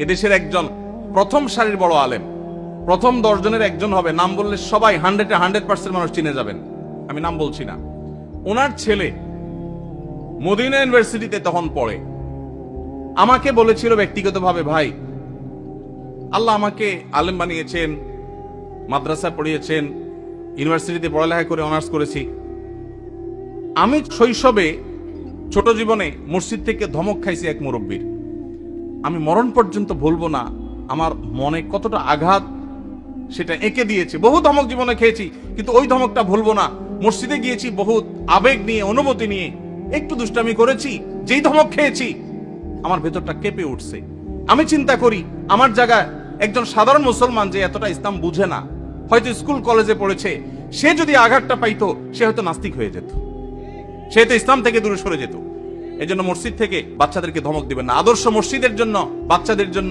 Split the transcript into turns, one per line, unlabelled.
এদেশের একজন প্রথম সারির বড় আলেম। প্রথম দশজনের একজন হবে, নাম বললে সবাই হান্ড্রেডে হান্ড্রেড পার্সেন্ট মানুষ চিনে যাবেন। আমি নাম বলছি না। ওনার ছেলে মদিনা ইউনিভার্সিটিতে তখন পড়ে। আমাকে বলেছিল ব্যক্তিগতভাবে, ভাই, আল্লাহ আমাকে আলেম বানিয়েছেন, মাদ্রাসা পড়িয়েছেন, ইউনিভার্সিটিতে পড়ালেখা করে অনার্স করেছি। আমি শৈশবে ছোট জীবনে মসজিদ থেকে ধমক খাইছি এক মুরব্বীর। আমি মরণ পর্যন্ত ভুলবো না। আমার মনে কতটা আঘাত, সেটা এঁকে দিয়েছে। বহু ধমক জীবনে খেয়েছি, কিন্তু ওই ধমকটা ভুলবো না। মসজিদে গিয়েছি, বহুত আবেগ নিয়ে, অনুমতি নিয়ে। একটু দুষ্টামি করেছি, যেই ধমক খেয়েছি, আমার ভেতরটা কেঁপে উঠছে। আমি চিন্তা করি, আমার জায়গায় একজন সাধারণ মুসলমান যে এতটা ইসলাম বুঝে না, হয়তো স্কুল কলেজে পড়েছে, সে যদি আঘাতটা পাইতো, সে হয়তো নাস্তিক হয়ে যেত। সে তো ইসলাম থেকে দূরে সরে যেত। এই জন্য মসজিদ থেকে বাচ্চাদেরকে ধমক দিবেন না। আদর্শ মসজিদের জন্য বাচ্চাদের জন্য